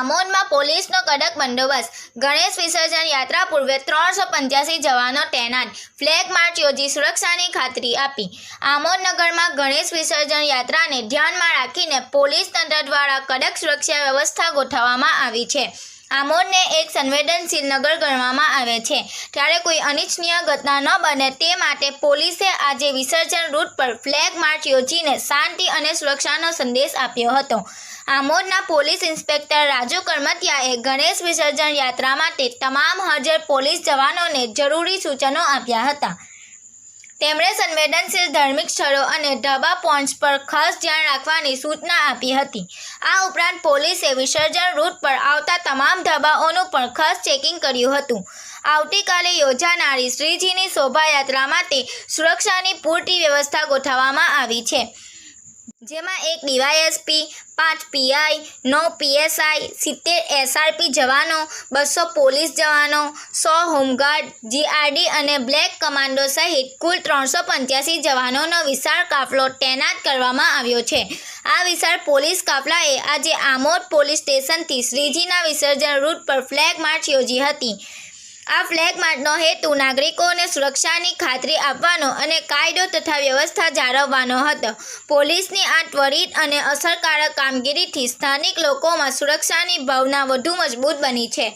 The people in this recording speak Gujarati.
આમોદમાં પોલીસનો કડક બંદોબસ્ત. ગણેશ વિસર્જન યાત્રા પૂર્વે ત્રણસો પંચ્યાસી જવાનો તૈનાત. ફ્લેગ માર્ચ યોજી સુરક્ષાની ખાતરી આપી. આમોદ નગરમાં ગણેશ વિસર્જન યાત્રાને ધ્યાનમાં રાખીને પોલીસ તંત્ર દ્વારા કડક સુરક્ષા વ્યવસ્થા ગોઠવવામાં આવી છે. આમોદને એક સંવેદનશીલ નગર ગણવામાં આવે છે. ત્યારે કોઈ અનિચ્છનીય ઘટના ન બને તે માટે પોલીસે આજે વિસર્જન રૂટ પર ફ્લેગ માર્ચ યોજીને શાંતિ અને સુરક્ષાનો સંદેશ આપ્યો હતો. આમોદના પોલીસ ઇન્સ્પેક્ટર રાજુ કરમતિયાએ ગણેશ વિસર્જન યાત્રા માટે તમામ હાજર પોલીસ જવાનોને જરૂરી સૂચનો આપ્યા હતા. તેમણે સંવેદનશીલ ધાર્મિક સ્થળો અને ઢાબા પોઈન્ટ્સ પર ખાસ ધ્યાન રાખવાની સૂચના આપી હતી. આ ઉપરાંત પોલીસે વિસર્જન રૂટ પર આવતા તમામ ઢાબાઓનું પણ ખાસ ચેકિંગ કર્યું હતું. આવતીકાલે યોજાનારી શ્રીજીની શોભાયાત્રા માટે સુરક્ષાની પૂરતી વ્યવસ્થા ગોઠવવામાં આવી છે. જેમાં એક ડીવાયએસપી, પાંચ પીઆઈ, નવ પીએસઆઈ, સિત્તેર એસઆરપી જવાનો, બસો પોલીસ જવાનો, સો હોમગાર્ડ, જીઆરડી અને બ્લેક કમાન્ડો સહિત કુલ ત્રણસો પંચ્યાસી જવાનોનો વિશાળ કાફલો તૈનાત કરવામાં આવ્યો છે. આ વિશાળ પોલીસ કાફલાએ આજે આમોદ પોલીસ સ્ટેશનથી શ્રીજીના વિસર્જન રૂટ પર ફ્લેગ માર્ચ યોજી હતી. આ ફ્લેગ માર્ચનો હેતુ નાગરિકોને સુરક્ષાની ખાતરી આપવાનો અને કાયદો તથા વ્યવસ્થા જાળવવાનો હતો. પોલીસની આ ત્વરિત અને અસરકારક કામગીરીથી સ્થાનિક લોકોમાં સુરક્ષાની ભાવના વધુ મજબૂત બની છે.